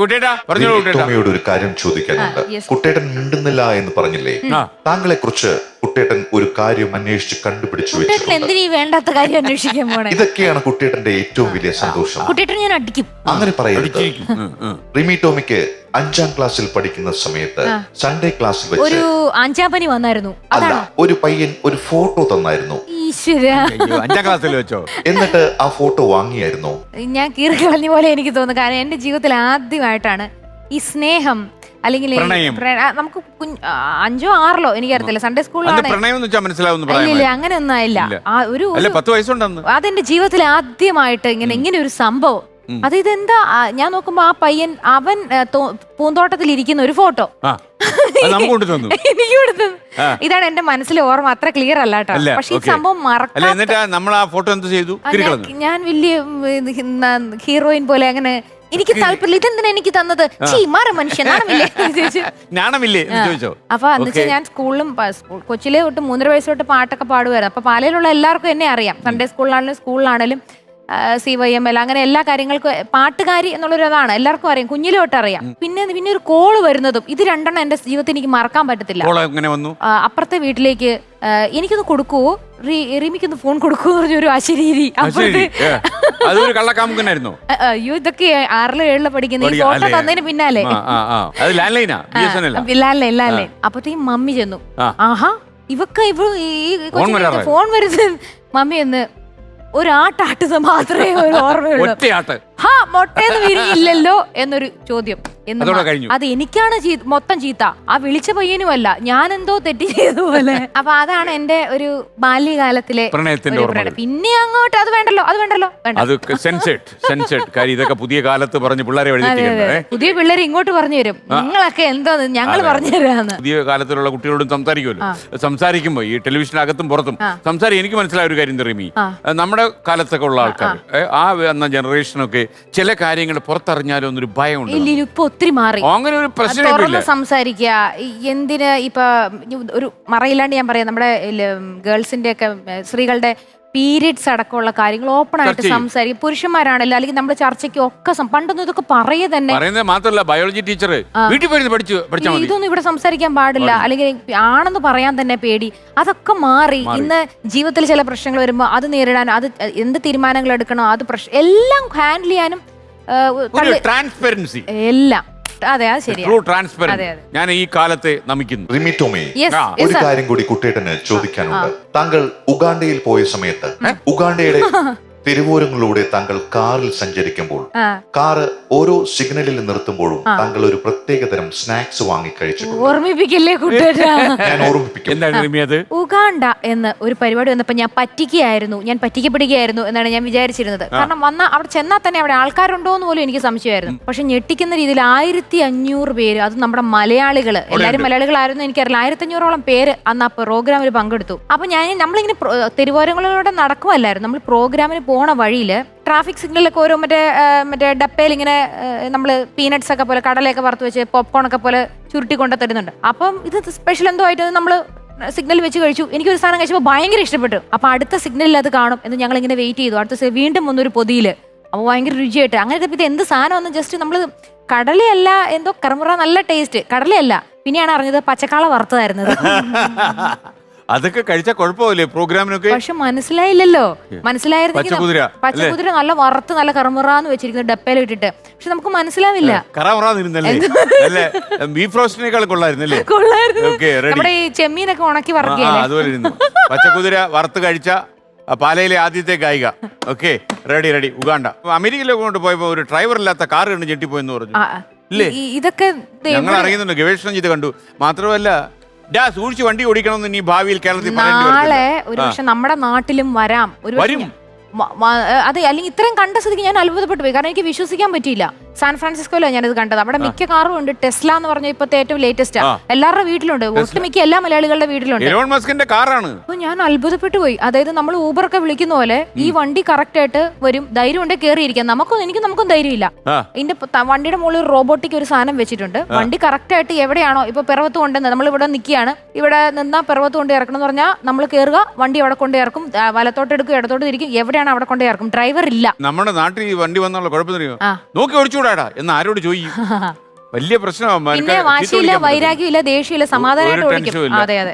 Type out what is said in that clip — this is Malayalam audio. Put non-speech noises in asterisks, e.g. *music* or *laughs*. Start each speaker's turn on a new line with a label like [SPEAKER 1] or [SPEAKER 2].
[SPEAKER 1] കുട്ടേട്ടാ പറഞ്ഞോളൂ കുട്ടേട്ടാ.
[SPEAKER 2] ടോമിയോട് ഒരു കാര്യം ചോദിക്കാനുണ്ട്. കുട്ടേട്ടൻ മിണ്ടുന്നില്ല എന്ന് പറഞ്ഞില്ലേ. താങ്കളെ കുറിച്ച് കുട്ടേട്ടൻ ഒരു കാര്യം അന്വേഷിച്ച് കണ്ടുപിടിച്ചു വെച്ചിട്ടുണ്ട്.
[SPEAKER 3] എന്തിനീ വേണ്ടാത്ത കാര്യം അന്വേഷിക്കാൻ പോണേ?
[SPEAKER 2] ഇതൊക്കെയാണ് കുട്ടേട്ടന്റെ ഏറ്റവും വലിയ സന്തോഷം.
[SPEAKER 3] കുട്ടേട്ടൻ ഞാൻ അടിക്കും.
[SPEAKER 2] അങ്ങനെ പറയരുത്. റിമി ടോമിക്ക് അഞ്ചാം ക്ലാസ്സിൽ പഠിക്കുന്ന സമയത്ത് സൺഡേ ക്ലാസ്സിൽ വെച്ച്
[SPEAKER 3] ഒരു അഞ്ചാം പനി വന്നായിരുന്നു.
[SPEAKER 2] അല്ല
[SPEAKER 3] അതാണോ.
[SPEAKER 2] ഒരു പയ്യൻ ഒരു ഫോട്ടോ തന്നായിരുന്നു.
[SPEAKER 3] ഈശ്വര.
[SPEAKER 1] അഞ്ചാം ക്ലാസ്സിൽ വെച്ചോ?
[SPEAKER 2] എന്നിട്ട് ആ ഫോട്ടോ വാങ്ങിയായിരുന്നു.
[SPEAKER 3] ഞാൻ കീറി കളഞ്ഞ പോലെ എനിക്ക് തോന്നുന്നു. കാരണം എന്റെ ജീവിതത്തിൽ ആദ്യമായിട്ടാണ് ഈ സ്നേഹം അല്ലെങ്കിൽ. നമുക്ക് അഞ്ചോ ആറിലോ എനിക്കറിയത്തില്ല. സൺഡേ സ്കൂളിലാണ് ഇല്ല അങ്ങനെ ഒന്നും ആയില്ല. ഒരു അതെന്റെ ജീവിതത്തിൽ ആദ്യമായിട്ട് ഇങ്ങനെ ഇങ്ങനെ ഒരു സംഭവം. അത് ഇതെന്താ? ഞാൻ നോക്കുമ്പോ ആ പയ്യൻ അവൻ പൂന്തോട്ടത്തിൽ ഇരിക്കുന്ന ഒരു ഫോട്ടോ. *laughs* എനിക്ക് കൊടുത്തു ഇതാണ് എന്റെ മനസ്സിൽ ഓർമ്മ. അത്ര ക്ലിയർ അല്ല കേട്ടോ. പക്ഷെ ഈ. സംഭവം ഞാൻ- ഞാൻ വലിയ ഹീറോയിൻ പോലെ അങ്ങനെ എനിക്ക് താല്പര്യമില്ല. ഇതെന്തിനാ എനിക്ക് തന്നത്? ചീ മാറ മനുഷ്യൻ നാണമില്ലേ? *laughs* എന്ന് ചോദിച്ചു.
[SPEAKER 1] ഞാണമില്ലേ എന്ന് ചോദിച്ചോ?
[SPEAKER 3] അപ്പൊ അന്ന് വെച്ചാൽ. ഞാൻ സ്കൂളിലും പ- സ്കൂൾ- കൊച്ചിലെ തൊട്ട് മൂന്നര വയസ്സ് തൊട്ട് പാട്ടൊക്കെ പാടുമായിരുന്നു അപ്പൊ പാലയിലുള്ള എല്ലാവർക്കും എന്നെ അറിയാം. സൺഡേ സ്കൂളിലാണെങ്കിലും സ്കൂളിലാണെങ്കിലും സി വൈ എം എൽ അങ്ങനെ എല്ലാ കാര്യങ്ങൾക്കും പാട്ടുകാരി എന്നുള്ളൊരു അതാണ് എല്ലാവർക്കും അറിയാം കുഞ്ഞിലോട്ട് അറിയാം. പിന്നെ പിന്നെ ഒരു കോൾ വരുന്നതും ഇത് രണ്ടെണ്ണം എന്റെ ജീവിതത്തിൽ എനിക്ക് മറക്കാൻ പറ്റത്തില്ല.
[SPEAKER 1] വന്നു?
[SPEAKER 3] ആ, അപ്പുറത്തെ വീട്ടിലേക്ക് ആ, എനിക്കൊന്ന് കൊടുക്കൂ റി- റിമിക്കൊന്ന് ഫോൺ കൊടുക്കുവോ എന്ന് പറഞ്ഞൊരു
[SPEAKER 1] അശരീരി.
[SPEAKER 3] അപ്പുറത്ത്
[SPEAKER 1] അതൊരു
[SPEAKER 3] അ- അയ്യോ ഇതൊക്കെ ആറിലും ഏഴിലും പഠിക്കുന്ന ഈ ഫോട്ടോ തന്നതിന് പിന്നാലെ.
[SPEAKER 1] അത് ലാൻഡ് ലൈനാ ബി എസ് എൻ അല്ല
[SPEAKER 3] ഇല്ലാല്ലേ ഇല്ലാല്ലേ അപ്പത്തേക്കും മമ്മി ചെന്നു.
[SPEAKER 1] ആ.
[SPEAKER 3] ആഹാ ഇവക്ക് ഇവ ഈ കൊച്ചിന്
[SPEAKER 1] വരാറായി.
[SPEAKER 3] ഫോൺ വരുന്നത് മമ്മി എന്ന് ഒരാട്ടാട്ടുന്നത് മാത്രമേ ഒരു ഓർമ്മയുള്ളൂ.
[SPEAKER 1] ഒറ്റയാട്ട്
[SPEAKER 3] ഹാ മൊട്ടേന്ന് വിരിഞ്ഞില്ലല്ലോ എന്നൊരു ചോദ്യം. എന്ന്
[SPEAKER 1] അതോടെ കഴിഞ്ഞു.
[SPEAKER 3] അത് എനിക്കാണ് ചീ- മൊത്തം ചീത്ത. ആ വിളിച്ച പയ്യനുമല്ല ഞാൻ എന്തോ തെറ്റി ചെയ്ത പോലെ *laughs* അപ്പൊ അതാണ് എന്റെ ഒരു ബാല്യകാലത്തിലെ
[SPEAKER 1] പ്രണയത്തിന്റെ
[SPEAKER 3] ഒരു
[SPEAKER 1] ഓർമ്മകൾ.
[SPEAKER 3] പിന്നെ അങ്ങോട്ട് അത് വേണ്ടല്ലോ അത് വേണ്ടല്ലോ. വേണ്ട
[SPEAKER 1] അത് സെൻസേഡ് സെൻസേഡ് കാര്യം ഇതൊക്കെ പുതിയ കാലത്ത് പറഞ്ഞ് പിള്ളേരെ എഴുതിയിട്ടുണ്ട്
[SPEAKER 3] പുതിയ പിള്ളേർ ഇങ്ങോട്ട് പറഞ്ഞു തരും. നിങ്ങളൊക്കെ എന്തോന്ന് ഞങ്ങൾ പറഞ്ഞു തരാന്ന്.
[SPEAKER 1] പുതിയ കാലത്തിലുള്ള കുട്ടികളോടും സംസാരിക്കുമല്ലോ. സംസാരിക്കുമ്പോൾ ഈ ടെലിവിഷനകത്തും പുറത്തും സംസാരിക്കും എനിക്ക് മനസ്സിലായ ഒരു കാര്യം തെറിമി. നമ്മുടെ കാലത്തൊക്കെ ഉള്ള ആൾക്കാർ ആ. വന്ന ജനറേഷനൊക്കെ ചില കാര്യങ്ങൾ പുറത്തറിഞ്ഞാലോ എന്നൊരു ഭയമുണ്ട്
[SPEAKER 3] ഇപ്പൊ ഒത്തിരി മാറി.
[SPEAKER 1] അങ്ങനെ ഒരു പ്രശ്നം
[SPEAKER 3] സംസാരിക്കുക എന്തിന് ഇപ്പൊ ഒരു മറയില്ലാണ്ട് ഞാൻ പറയാം. നമ്മുടെ ഗേൾസിന്റെ ഒക്കെ സ്ത്രീകളുടെ പീരിയഡ്സ് അടക്കമുള്ള കാര്യങ്ങൾ ഓപ്പൺ ആയിട്ട്. സംസാരിക്കും. പുരുഷന്മാരാണല്ലോ അല്ലെങ്കിൽ നമ്മുടെ ചർച്ചയ്ക്ക് ഒക്കെ പണ്ടൊന്നും ഇതൊക്കെ പറയ തന്നെ.
[SPEAKER 1] പറയുന്നത് മാത്രമല്ല ബയോളജി ടീച്ചർ വീട്ടിൽ പോയിരുന്ന് പഠിച്ചു
[SPEAKER 3] ഇതൊന്നും ഇവിടെ സംസാരിക്കാൻ പാടില്ല. അല്ലെങ്കിൽ ആണെന്ന് പറയാൻ തന്നെ പേടി. അതൊക്കെ മാറി. ഇന്ന് ജീവിതത്തിൽ ചില പ്രശ്നങ്ങൾ വരുമ്പോൾ അത് നേരിടാൻ അത് എന്ത് തീരുമാനങ്ങൾ എടുക്കണോ അത് പ്രശ്നം എല്ലാം ഹാൻഡിൽ ചെയ്യാനും
[SPEAKER 1] ട്രാൻസ്പെറൻസി
[SPEAKER 3] എല്ലാം. അതെ അത് ശരിയാ.
[SPEAKER 1] ട്രൂ
[SPEAKER 3] അതെ, അതെ.
[SPEAKER 1] ഞാൻ ഈ കാലത്തെ നമിക്കുന്നു.
[SPEAKER 2] റിമി ടോമി
[SPEAKER 3] Yes,
[SPEAKER 1] ആ,
[SPEAKER 3] yes,
[SPEAKER 2] ഒരു
[SPEAKER 3] sir.
[SPEAKER 2] കാര്യം കൂടി കുട്ടേട്ടന് ചോദിക്കാനുണ്ട്. താങ്കൾ ഉഗാണ്ടയിൽ പോയ സമയത്ത് ഉഗാണ്ടയുടെ *laughs* തെരുവോരങ്ങളിലൂടെ താങ്കൾ കാറിൽ സഞ്ചരിക്കുമ്പോൾ
[SPEAKER 3] ആ.
[SPEAKER 2] കാറ് ഓരോ സിഗ്നലിൽ നിർത്തുമ്പോഴും താങ്കൾ ഒരു പ്രത്യേക തരം സ്നാക്സ് വാങ്ങി കഴിച്ചിട്ടുണ്ട്.
[SPEAKER 3] ഓർമ്മിപ്പിക്കില്ലേ കൂട്ടുകാരാ
[SPEAKER 2] ഞാൻ ഓർമ്മിപ്പിക്കും.
[SPEAKER 1] എന്താണ് റിമി അത്
[SPEAKER 3] ഉഗാണ്ട എന്ന് ഒരു പരിപാടി വന്നപ്പോ ഞാൻ പറ്റിക്കുകയായിരുന്നു. ഞാൻ പറ്റിക്കപ്പെടുകയായിരുന്നു എന്നാണ് ഞാൻ വിചാരിച്ചിരുന്നത്. കാരണം വന്ന അവിടെ ചെന്നാൽ തന്നെ അവിടെ ആൾക്കാരുണ്ടോ എന്ന് പോലും എനിക്ക് സംശയമായിരുന്നു. പക്ഷെ ഞെട്ടിക്കുന്ന രീതിയിൽ ആയിരത്തി അഞ്ഞൂറ് പേര് അത് നമ്മുടെ മലയാളികൾ എല്ലാവരും മലയാളികളായിരുന്നു എനിക്കറിയില്ല. ആയിരത്തി അഞ്ഞൂറോളം പേര് അന്ന് ആ പ്രോഗ്രാമിൽ പങ്കെടുത്തു. അപ്പൊ ഞാൻ നമ്മളിങ്ങനെ പ്രോ- തെരുവോരങ്ങളിലൂടെ നടക്കുമല്ലായിരുന്നു നമ്മൾ പ്രോഗ്രാമിന് പോണ വഴിയിൽ ട്രാഫിക് സിഗ്നലൊക്കെ ഓരോ മറ്റേ മറ്റേ ഡപ്പയിൽ ഇങ്ങനെ നമ്മൾ പീനട്സ് ഒക്കെ പോലെ കടലയൊക്കെ വറുത്ത് വെച്ച് പോപ്കോൺ ഒക്കെ പോലെ ചുരുട്ടി കൊണ്ട് തരുന്നുണ്ട്. അപ്പം ഇത് സ്പെഷ്യൽ എന്തോ ആയിട്ട് നമ്മൾ സിഗ്നൽ വെച്ച് കഴിച്ചു. എനിക്ക് ഒരു സാധനം കഴിച്ചപ്പോൾ ഭയങ്കര ഇഷ്ടപ്പെട്ടു. അപ്പം അടുത്ത സിഗ്നലിൽ അത് കാണും എന്ന് ഞങ്ങൾ ഇങ്ങനെ വെയിറ്റ് ചെയ്തു. അടുത്ത വീണ്ടും വന്നൊരു പൊതിയിൽ അപ്പോൾ ഭയങ്കര രുചിയായിട്ട്. അങ്ങനത്തെ ഇത് എന്ത് സാധനം ജസ്റ്റ് നമ്മൾ കടലയല്ല എന്തോ കറമുറ നല്ല ടേസ്റ്റ് കടലയല്ല. പിന്നെയാണ് അറിഞ്ഞത് പച്ചക്കാള വറുത്തതായിരുന്നത്. *laughs*
[SPEAKER 1] അതൊക്കെ കഴിച്ചാൽ കുഴപ്പമില്ലേ? പ്രോഗ്രാമിനൊക്കെ
[SPEAKER 3] പക്ഷെ മനസ്സിലായില്ലല്ലോ. മനസ്സിലായിരുന്നെങ്കിൽ
[SPEAKER 1] പച്ചക്കുതിര,
[SPEAKER 3] നം- പച്ചക്കുതിര നല്ല വറുത്ത് നല്ല കറമുറാന്ന് വെച്ചിരിക്കുന്നു ഡപ്പയിൽ ഇട്ടിട്ട് പക്ഷെ നമുക്ക് മനസ്സിലാവില്ല.
[SPEAKER 1] കറാമറാന്നിരുന്നല്ലേ? അല്ലേ? ബീഫ് റോസ്റ്റിനേക്കാൾ കൊള്ളായിരുന്നല്ലേ?
[SPEAKER 3] കൊള്ളായിരുന്നു.
[SPEAKER 1] ഓക്കെ റെഡി
[SPEAKER 3] നമ്മുടെ ഈ ചെമ്മീനൊക്കെ ഉണക്കി
[SPEAKER 1] ആ, അതുപോലെ ഇരുന്നു പച്ചക്കുതിര വറുത്ത് കഴിച്ച ആ, പാലയിലെ ആദ്യത്തെ ഗായിക. Okay ready ready Uganda. അമേരിക്കയിലൊക്കെ കൊണ്ട് പോയപ്പോ ഒരു ഡ്രൈവർ ഇല്ലാത്ത കാർ കണ്ട് ഞെട്ടിപ്പോയെന്ന് പറഞ്ഞു.
[SPEAKER 3] ആ, ആ.
[SPEAKER 1] ഇല്ലേ?
[SPEAKER 3] ഈ- ഇതൊക്കെ ദേ
[SPEAKER 1] ഞങ്ങൾ അറിയുന്നുണ്ട് ഗവേഷണം ചെയ്ത് കണ്ടു. മാത്രമല്ല ഡാ സൂക്ഷിച്ച് വണ്ടി ഓടിക്കണമെന്ന് ഇനി ഭാവിയിൽ കേരളത്തിൽ പറയേണ്ടി
[SPEAKER 3] നാളെ
[SPEAKER 1] വരത്തില്ല.
[SPEAKER 3] ഒരു പക്ഷെ നമ്മുടെ നാട്ടിലും വരാം ഒരു
[SPEAKER 1] വരും.
[SPEAKER 3] അതെ അല്ലെങ്കിൽ ഇത്രയും കണ്ട സ്ഥിതിക്ക് ഞാൻ അത്ഭുതപ്പെട്ടു പോയി കാരണം എനിക്ക് വിശ്വസിക്കാൻ പറ്റിയില്ല സാൻ ഫ്രാൻസിസ്കോയിലാണ് ഞാനിത് കണ്ടത്. അവിടെ മിക്ക കാറും ഉണ്ട്. ടെസ്ല എന്ന് പറഞ്ഞ ഇപ്പോഴത്തെ ഏറ്റവും ലേറ്റസ്റ്റ്. എല്ലാവരുടെ വീട്ടിലുണ്ട്. ഒട്ടുമിക്ക എല്ലാ മലയാളികളുടെ വീട്ടിലുണ്ട്.
[SPEAKER 1] എലോൺ മസ്കിന്റെ കാറാണ്.
[SPEAKER 3] അപ്പൊ ഞാൻ അത്ഭുതപ്പെട്ടു പോയി. അതായത് നമ്മൾ ഊബർ ഒക്കെ വിളിക്കുന്ന പോലെ ഈ വണ്ടി കറക്റ്റ് ആയിട്ട് വരും. ധൈര്യം ഉണ്ട് കയറിയിരിക്കാം നമുക്കും എനിക്ക് നമുക്കും ധൈര്യമില്ല. ഇതിന്റെ വണ്ടിയുടെ മുകളിൽ റോബോട്ടിക് ഒരു സാധനം വെച്ചിട്ടുണ്ട്. വണ്ടി കറക്റ്റ് ആയിട്ട് എവിടെയാണോ ഇപ്പൊ പിറവത്ത് കൊണ്ടുവന്ന് നമ്മൾ ഇവിടെ നിൽക്കുകയാണ്. ഇവിടെ നിന്നാ പിറവത്ത് കൊണ്ട് ഇറക്കണം എന്ന് പറഞ്ഞാൽ നമ്മൾ കയറുക വണ്ടി അവിടെ കൊണ്ട് ഇറക്കും. വലത്തോട്ട് എടുക്കും ഇടത്തോട്ട് തിരിക്കും. എവിടെയാണ് അവിടെ കൊണ്ട് ഇറക്കും? ഡ്രൈവർ ഇല്ല.
[SPEAKER 1] നമ്മുടെ നാട്ടിൽ ഈ വണ്ടി വന്നുള്ള കുഴപ്പം അറിയോ നോക്കി ഓടിച്ചു കഴിച്ചുകൂടാടാ എന്ന് ആരോട് ചോദിക്കും? *laughs* വലിയ
[SPEAKER 3] പിന്നെ പ്രശ്നമാണ് വാശിയില്ല വൈരാഗ്യമില്ല ദേഷ്യമില്ല സമാധാനമായിട്ട്
[SPEAKER 1] ഒരു
[SPEAKER 3] അതെ അതെ.